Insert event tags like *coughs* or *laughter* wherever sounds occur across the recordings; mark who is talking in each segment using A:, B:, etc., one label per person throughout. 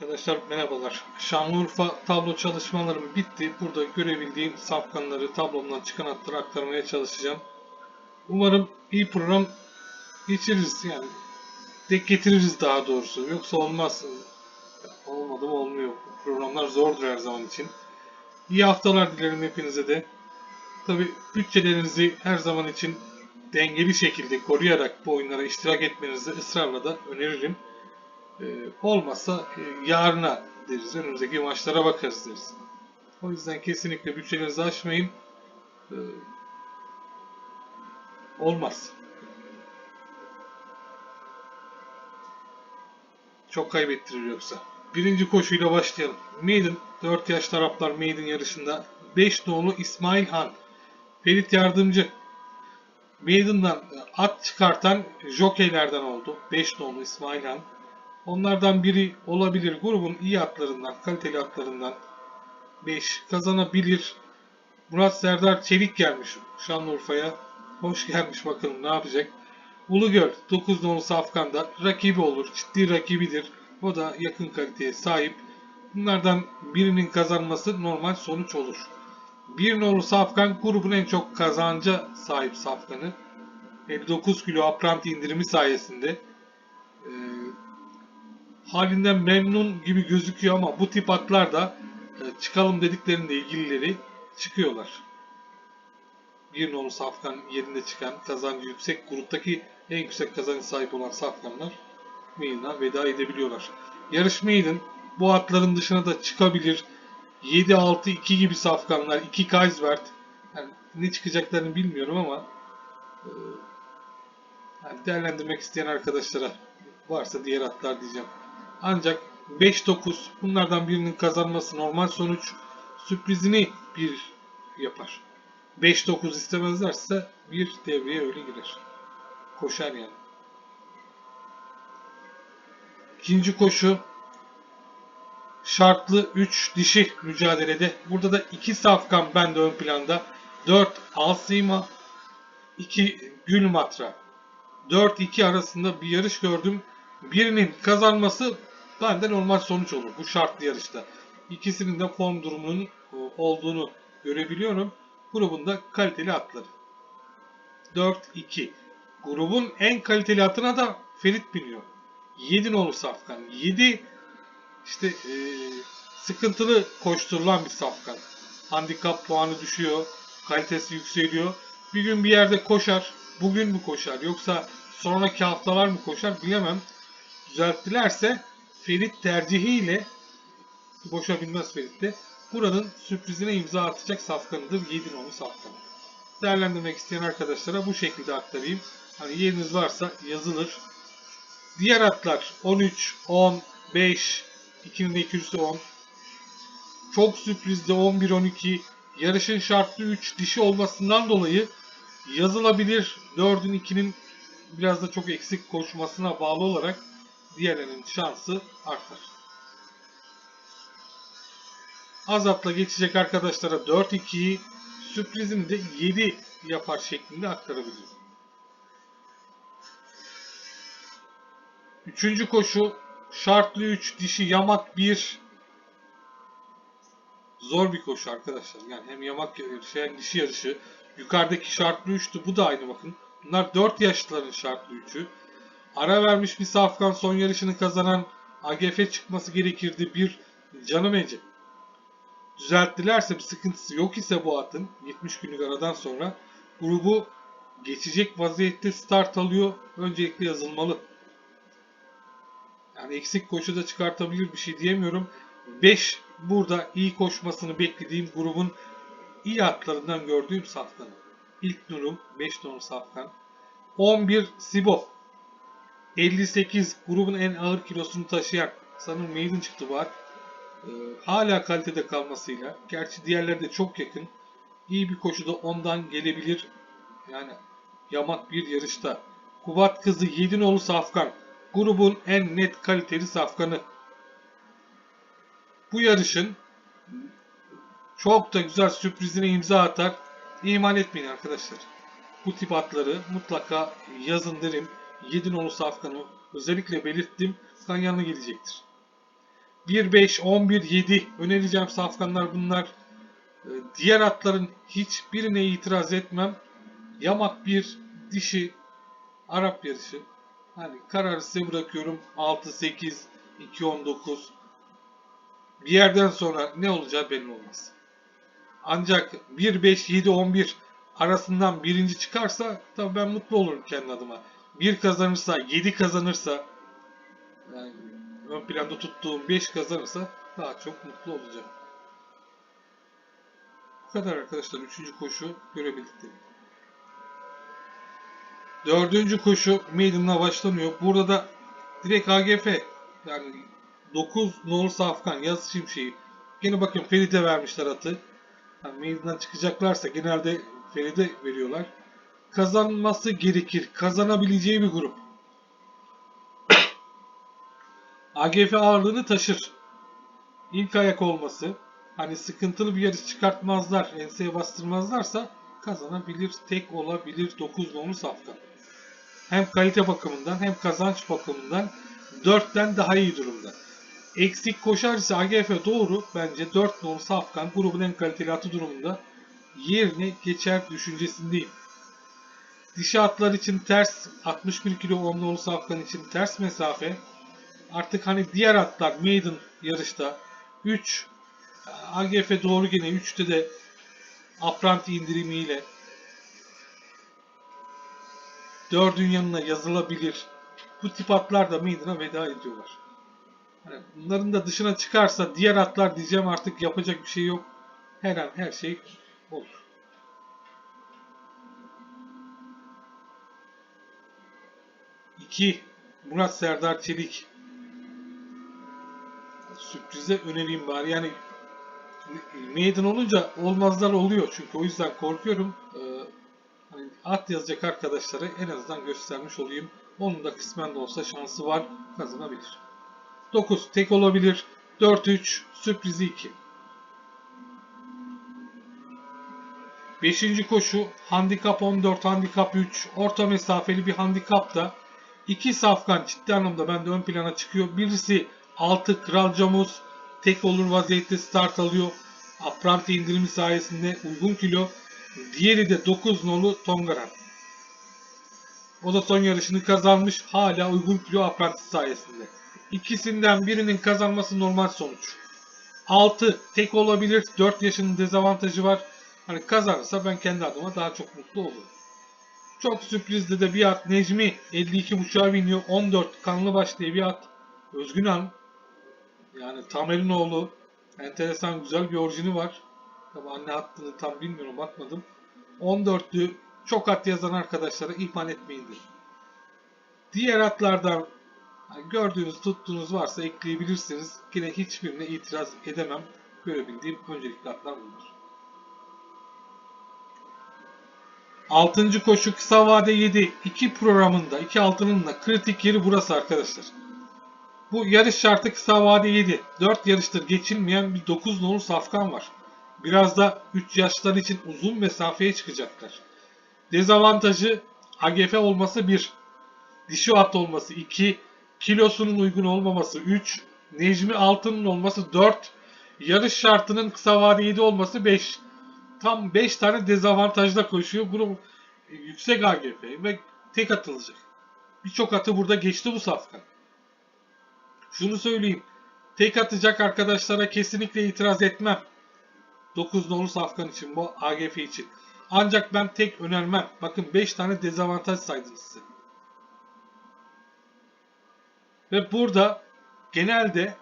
A: Arkadaşlar merhabalar. Şanlıurfa tablo çalışmalarım bitti. Burada görebildiğim safkanları tablomdan çıkan hatları aktarmaya çalışacağım. Umarım iyi program geçiririz yani. Denk getiririz daha doğrusu. Yoksa olmaz. Olmadı mı olmuyor. Programlar zordur her zaman için. İyi haftalar dilerim hepinize de. Tabi bütçelerinizi her zaman için dengeli şekilde koruyarak bu oyunlara iştirak etmenizi ısrarla da öneririm. Ee, olmazsa e, yarına deriz. Önümüzdeki maçlara bakarız deriz. O yüzden kesinlikle bütçelerinizi aşmayın. Ee, olmaz. Çok kaybettirir yoksa. Birinci koşuyla başlayalım. Maiden 4 yaş taraflar Maiden yarışında 5 nolu İsmail Han. Ferit Yardımcı Maiden'dan at çıkartan jokeylerden oldu. 5 nolu İsmail Han. Onlardan biri olabilir. Grubun iyi atlarından, kaliteli atlarından 5 kazanabilir. Murat Serdar Çelik gelmiş Şanlıurfa'ya. Hoş gelmiş bakalım ne yapacak. Ulugöl 9 nolu Safkan'da rakibi olur. Ciddi rakibidir. O da yakın kaliteye sahip. Bunlardan birinin kazanması normal sonuç olur. 1 nolu Safkan grubun en çok kazanca sahip Safkan'ı. 59 kilo apranti indirimi sayesinde e, halinden memnun gibi gözüküyor ama bu tip atlar da e, çıkalım dediklerinde ilgilileri çıkıyorlar. Bir nolu safkan yerinde çıkan kazancı yüksek gruptaki en yüksek kazancı sahip olan safkanlar Maiden'a veda edebiliyorlar. Yarış Maiden bu atların dışına da çıkabilir. 7-6-2 gibi safkanlar, 2 Kaisvert. Yani ne çıkacaklarını bilmiyorum ama e, yani değerlendirmek isteyen arkadaşlara varsa diğer atlar diyeceğim. Ancak 5-9 bunlardan birinin kazanması normal sonuç sürprizini bir yapar. 5-9 istemezlerse bir devreye öyle girer. Koşar yani. İkinci koşu şartlı 3 dişi mücadelede. Burada da 2 safkan bende ön planda. 4 Alsima 2 Gülmatra. 4-2 arasında bir yarış gördüm. Birinin kazanması bende normal sonuç olur bu şartlı yarışta. İkisinin de form durumunun e, olduğunu görebiliyorum. Grubunda kaliteli atları. 4-2. Grubun en kaliteli atına da Ferit biniyor. 7 nolu safkan. 7 işte e, sıkıntılı koşturulan bir safkan. Handikap puanı düşüyor. Kalitesi yükseliyor. Bir gün bir yerde koşar. Bugün mü koşar yoksa sonraki haftalar mı koşar bilemem. Düzelttilerse Ferit tercihiyle boşa bilmez Ferit'te. Buranın sürprizine imza atacak safkanıdır. 7 nolu safkan. Değerlendirmek isteyen arkadaşlara bu şekilde aktarayım. Hani yeriniz varsa yazılır. Diğer atlar 13, 10, 5, 2'nin de ikilisi 10. Çok sürprizli 11, 12. Yarışın şartlı 3 dişi olmasından dolayı yazılabilir. 4'ün 2'nin biraz da çok eksik koşmasına bağlı olarak diğerlerinin şansı artar. Azat'la geçecek arkadaşlara 4-2'yi sürprizini de 7 yapar şeklinde aktarabilirim. Üçüncü koşu şartlı 3 dişi yamak 1 zor bir koşu arkadaşlar. Yani hem yamak yarışı hem dişi yarışı. Yukarıdaki şartlı 3'tü. Bu da aynı bakın. Bunlar 4 yaşlıların şartlı 3'ü. Ara vermiş bir Safkan son yarışını kazanan AGF çıkması gerekirdi. Bir canım ece. Düzelttilerse bir sıkıntısı yok ise bu atın 70 günlük aradan sonra grubu geçecek vaziyette start alıyor. Öncelikle yazılmalı. Yani eksik koşu da çıkartabilir bir şey diyemiyorum. 5 burada iyi koşmasını beklediğim grubun iyi atlarından gördüğüm safkan. İlk nurum 5 numaralı safkan. 11 Sibo. 58 grubun en ağır kilosunu taşıyan sanırım Maiden çıktı var. Ee, hala kalitede kalmasıyla gerçi diğerleri de çok yakın. İyi bir koşuda ondan gelebilir. Yani yamak bir yarışta. Kubat kızı 7 nolu safkan. Grubun en net kaliteli safkanı. Bu yarışın çok da güzel sürprizine imza atar. İman etmeyin arkadaşlar. Bu tip atları mutlaka yazın derim. 7 nolu safkanı özellikle belirttim. Ganyanlı gelecektir. 1-5, 11-7 önereceğim safkanlar bunlar. Ee, Diğer atların hiçbirine itiraz etmem. Yamak bir dişi Arap yarışı. Hani kararı size bırakıyorum. 6-8, 2-19. Bir yerden sonra ne olacağı belli olmaz. Ancak 1-5-7-11 arasından birinci çıkarsa tabii ben mutlu olurum kendi adıma. 1 kazanırsa, 7 kazanırsa yani ön planda tuttuğum 5 kazanırsa daha çok mutlu olacağım. Bu kadar arkadaşlar. Üçüncü koşu görebildiklerim. Dördüncü koşu Maiden'la başlanıyor. Burada da direkt AGF yani 9 nolu safkan yaz şimşeği. Gene bakın Ferit'e vermişler atı. Yani Maiden'dan çıkacaklarsa genelde Ferit'e veriyorlar. Kazanması gerekir. Kazanabileceği bir grup. *coughs* AGF ağırlığını taşır. İlk ayak olması. Hani sıkıntılı bir yarış çıkartmazlar, enseye bastırmazlarsa kazanabilir, tek olabilir 9 nolu safkan. Hem kalite bakımından hem kazanç bakımından 4'ten daha iyi durumda. Eksik koşarsa AGF doğru bence 4 nolu safkan grubun en kaliteli atı durumunda yerine geçer düşüncesindeyim. Dişi atlar için ters 61 kilo 10 nolu safkan için ters mesafe. Artık hani diğer atlar maiden yarışta 3 AGF doğru gene 3'te de apranti indirimiyle 4'ün yanına yazılabilir. Bu tip atlar da maiden'a veda ediyorlar. Yani bunların da dışına çıkarsa diğer atlar diyeceğim artık yapacak bir şey yok. Her an her şey olur. İki Murat Serdar Çelik sürprize önereyim bari. Yani maiden olunca olmazlar oluyor çünkü o yüzden korkuyorum. Ee, hani at yazacak arkadaşlara en azından göstermiş olayım. Onun da kısmen de olsa şansı var kazanabilir. 9 tek olabilir. 4-3 sürprizi 2. Beşinci koşu handikap 14, handikap 3. Orta mesafeli bir handikap da iki safkan ciddi anlamda bende ön plana çıkıyor. Birisi 6 Kral Camus tek olur vaziyette start alıyor. Apranti indirimi sayesinde uygun kilo. Diğeri de 9 nolu Tongaran. O da son yarışını kazanmış. Hala uygun kilo apranti sayesinde. İkisinden birinin kazanması normal sonuç. 6 tek olabilir. 4 yaşının dezavantajı var. Hani kazanırsa ben kendi adıma daha çok mutlu olurum. Çok sürprizli de bir at Necmi 52.5'a biniyor. 14 kanlı baş diye bir at. Özgün Han. Yani Tamer'in oğlu. Enteresan güzel bir orijini var. Tabi anne hattını tam bilmiyorum bakmadım. 14'lü çok at yazan arkadaşlara ihmal etmeyin derim. Diğer atlardan gördüğünüz tuttuğunuz varsa ekleyebilirsiniz. Yine hiçbirine itiraz edemem. Görebildiğim öncelikli atlar bunlar. Altıncı koşu kısa vade 7. 2 programında, 2 altının da kritik yeri burası arkadaşlar. Bu yarış şartı kısa vade 7. 4 yarıştır geçilmeyen bir 9 nolu safkan var. Biraz da 3 yaşlar için uzun mesafeye çıkacaklar. Dezavantajı AGF olması 1. Dişi at olması 2. Kilosunun uygun olmaması 3. Necmi Altın'ın olması 4. Yarış şartının kısa vade 7 olması 5. Tam 5 tane dezavantajla koşuyor. Bunu yüksek AGF ve tek atılacak. Birçok atı burada geçti bu safkan. Şunu söyleyeyim. Tek atacak arkadaşlara kesinlikle itiraz etmem. 9 nolu safkan için bu AGF için. Ancak ben tek önermem. Bakın 5 tane dezavantaj saydım size. Ve burada genelde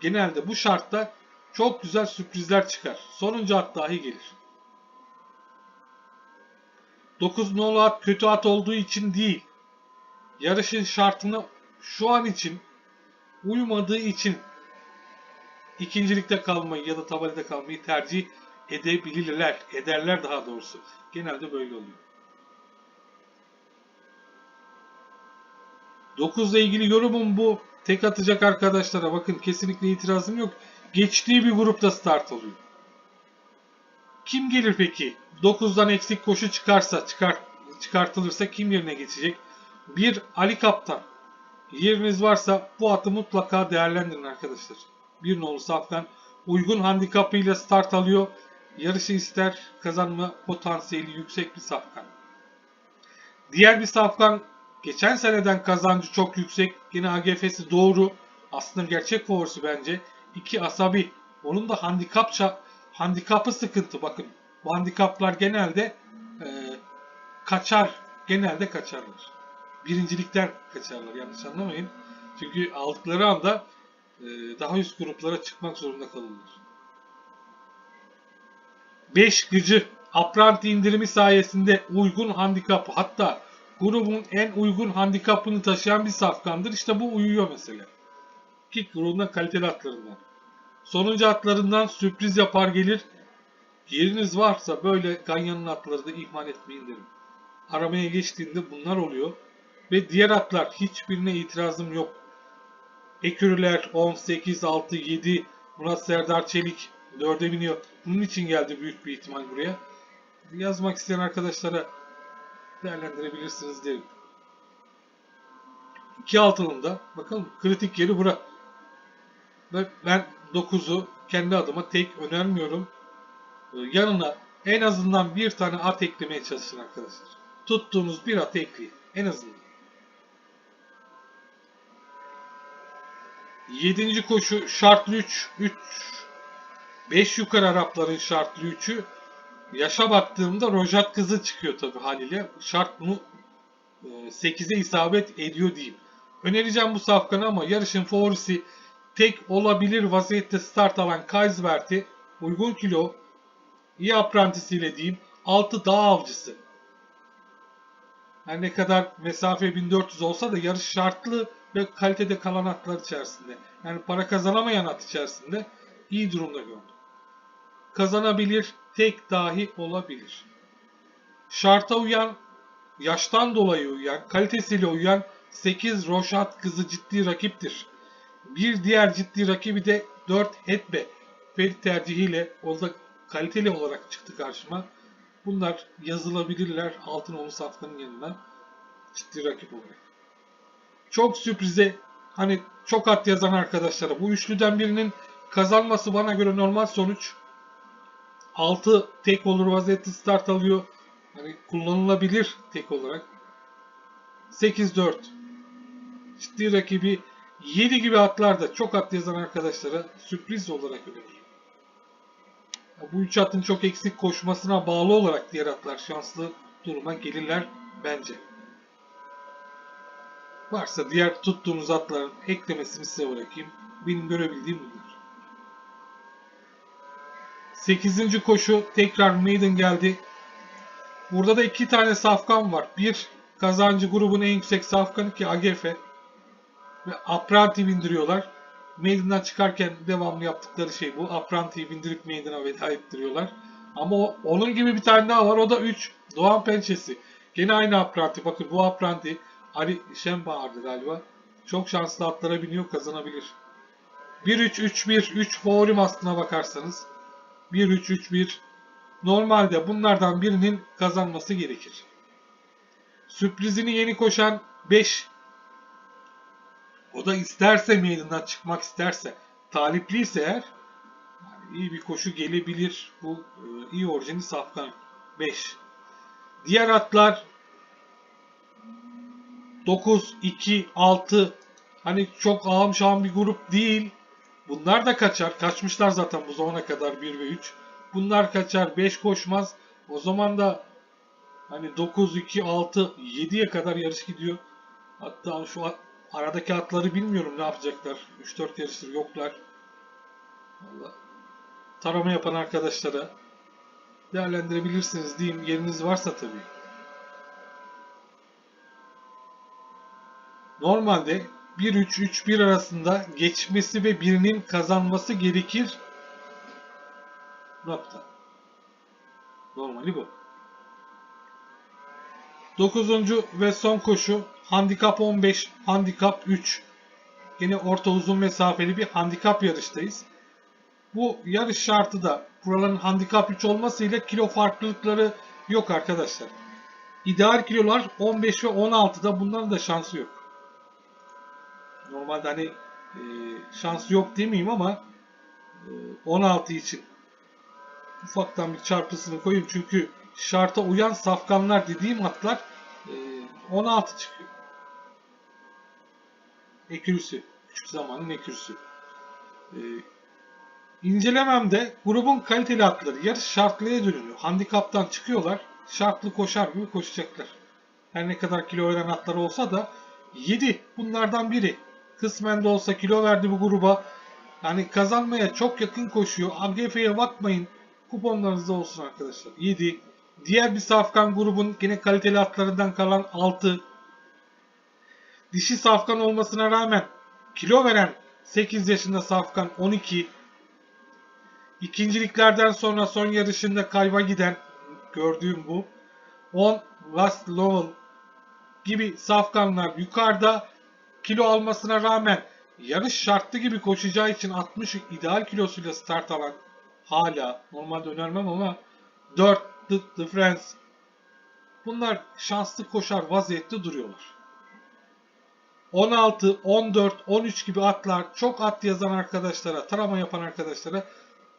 A: genelde bu şartta çok güzel sürprizler çıkar. Sonuncu at dahi gelir. 9 nolu at kötü at olduğu için değil. Yarışın şartına şu an için uymadığı için ikincilikte kalmayı ya da tabelada kalmayı tercih edebilirler. Ederler daha doğrusu. Genelde böyle oluyor. 9 ile ilgili yorumum bu. Tek atacak arkadaşlara bakın kesinlikle itirazım yok. Geçtiği bir grupta start alıyor. Kim gelir peki? 9'dan eksik koşu çıkarsa, çıkart, çıkartılırsa kim yerine geçecek? Bir Ali Kaptan. Yeriniz varsa bu atı mutlaka değerlendirin arkadaşlar. Bir nolu safkan uygun handikapıyla start alıyor. Yarışı ister kazanma potansiyeli yüksek bir safkan. Diğer bir safkan geçen seneden kazancı çok yüksek. Yine AGF'si doğru. Aslında gerçek favorisi bence. İki Asabi. Onun da handikapça handikapı sıkıntı bakın. Bu handikaplar genelde e, kaçar. Genelde kaçarlar. Birincilikten kaçarlar yanlış anlamayın. Çünkü aldıkları anda e, daha üst gruplara çıkmak zorunda kalırlar. 5 gıcı apranti indirimi sayesinde uygun handikap hatta grubun en uygun handikapını taşıyan bir safkandır. İşte bu uyuyor mesela. Ki grubunda kaliteli atlarından. Sonuncu atlarından sürpriz yapar gelir. Yeriniz varsa böyle Ganyan'ın atları da ihmal etmeyin derim. Aramaya geçtiğinde bunlar oluyor. Ve diğer atlar hiçbirine itirazım yok. Ekürüler 10, 8, 6, 7, Murat Serdar Çelik 4'e biniyor. Bunun için geldi büyük bir ihtimal buraya. Yazmak isteyen arkadaşlara değerlendirebilirsiniz derim. 2 altılında bakalım kritik yeri bura. Ben- Ben 9'u kendi adıma tek önermiyorum. Ee, Yanına en azından bir tane at eklemeye çalışın arkadaşlar. Tuttuğunuz bir at ekleyin. En azından. 7. koşu şartlı 3. 3 5 yukarı Arapların şartlı 3'ü. Yaşa baktığımda Rojat kızı çıkıyor tabii haliyle. Şart bunu 8'e isabet ediyor diyeyim. Önereceğim bu safkanı ama yarışın favorisi tek olabilir vaziyette start alan Kaisbert'i uygun kilo iyi aprantisiyle diyeyim 6 dağ avcısı. Her ne kadar mesafe 1400 olsa da yarış şartlı ve kalitede kalan atlar içerisinde. Yani para kazanamayan at içerisinde iyi durumda gördüm. Kazanabilir, tek dahi olabilir. Şarta uyan, yaştan dolayı uyan, kalitesiyle uyan 8 Roşat kızı ciddi rakiptir. Bir diğer ciddi rakibi de 4 Hetbe. Ferit tercihiyle o da kaliteli olarak çıktı karşıma. Bunlar yazılabilirler Altınoğlu Safkan'ın yanına ciddi rakip olarak. Çok sürprize hani çok at yazan arkadaşlara bu üçlüden birinin kazanması bana göre normal sonuç. 6 tek olur vaziyette start alıyor. Hani kullanılabilir tek olarak. 8-4 ciddi rakibi 7 gibi atlarda çok at yazan arkadaşlara sürpriz olarak öneririm. Bu üç atın çok eksik koşmasına bağlı olarak diğer atlar şanslı duruma gelirler bence. Varsa diğer tuttuğunuz atların eklemesini size bırakayım. Benim görebildiğim bunlar. 8. koşu tekrar maiden geldi. Burada da iki tane safkan var. Bir kazancı grubun en yüksek safkanı ki AGF ve Apranti bindiriyorlar. Maiden'dan çıkarken devamlı yaptıkları şey bu. Apranti'yi bindirip Maiden'a veda ettiriyorlar. Ama o- onun gibi bir tane daha var. O da 3. Doğan Pençesi. Gene aynı Apranti. Bakın bu Apranti Ali Şenbahar'dı galiba. Çok şanslı atlara biniyor kazanabilir. 1-3-3-1 3 favorim aslına bakarsanız. 1-3-3-1 Normalde bunlardan birinin kazanması gerekir. Sürprizini yeni koşan 5 o da isterse meydandan çıkmak isterse, talipliyse eğer iyi bir koşu gelebilir. Bu e, iyi orijini safkan 5. Diğer atlar 9, 2, 6 hani çok ağam şahım bir grup değil. Bunlar da kaçar. Kaçmışlar zaten bu zamana kadar 1 ve 3. Bunlar kaçar. 5 koşmaz. O zaman da hani 9, 2, 6, 7'ye kadar yarış gidiyor. Hatta şu aradaki atları bilmiyorum ne yapacaklar. 3-4 yarıştır yoklar. Vallahi tarama yapan arkadaşlara değerlendirebilirsiniz diyeyim. Yeriniz varsa tabii. Normalde 1-3-3-1 arasında geçmesi ve birinin kazanması gerekir. Nokta. Normali bu. 9. ve son koşu handikap 15, handikap 3. Yine orta uzun mesafeli bir handikap yarıştayız. Bu yarış şartı da buraların handikap 3 olmasıyla kilo farklılıkları yok arkadaşlar. İdeal kilolar 15 ve 16'da bunların da şansı yok. Normalde hani e, şans yok demeyeyim ama e, 16 için ufaktan bir çarpısını koyayım çünkü şarta uyan safkanlar dediğim atlar e, 16 çıkıyor. Ekürüsü. Küçük zamanın ekürüsü. E, incelememde grubun kaliteli atları yarış şartlıya dönülüyor. Handikaptan çıkıyorlar. Şartlı koşar gibi koşacaklar. Her ne kadar kilo veren atlar olsa da 7 bunlardan biri. Kısmen de olsa kilo verdi bu gruba. Yani kazanmaya çok yakın koşuyor. AGF'ye bakmayın. Kuponlarınızda olsun arkadaşlar. 7. Diğer bir safkan grubun yine kaliteli atlarından kalan 6. Dişi safkan olmasına rağmen kilo veren 8 yaşında safkan 12. İkinciliklerden sonra son yarışında kayba giden gördüğüm bu. 10 Last Lowell gibi safkanlar yukarıda kilo almasına rağmen yarış şartlı gibi koşacağı için 60 ideal kilosuyla start alan hala normalde önermem ama 4 The, The Friends bunlar şanslı koşar vaziyette duruyorlar. 16, 14, 13 gibi atlar çok at yazan arkadaşlara, tarama yapan arkadaşlara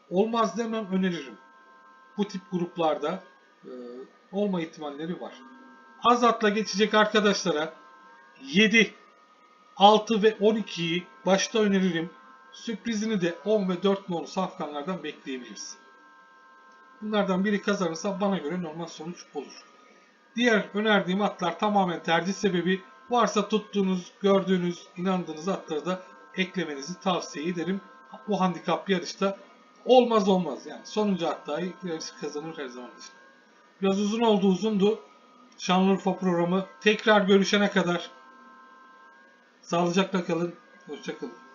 A: olmaz demem öneririm. Bu tip gruplarda e, olma ihtimalleri var. Az atla geçecek arkadaşlara 7, 6 ve 12'yi başta öneririm. Sürprizini de 10 ve 4 nolu safkanlardan bekleyebiliriz. Bunlardan biri kazanırsa bana göre normal sonuç olur. Diğer önerdiğim atlar tamamen tercih sebebi. Varsa tuttuğunuz, gördüğünüz, inandığınız atları da eklemenizi tavsiye ederim. Bu handikap yarışta olmaz olmaz yani. Sonuncu hatta yarış kazanır her zaman için. Biraz uzun oldu uzundu. Şanlıurfa programı. Tekrar görüşene kadar sağlıcakla kalın. Hoşçakalın.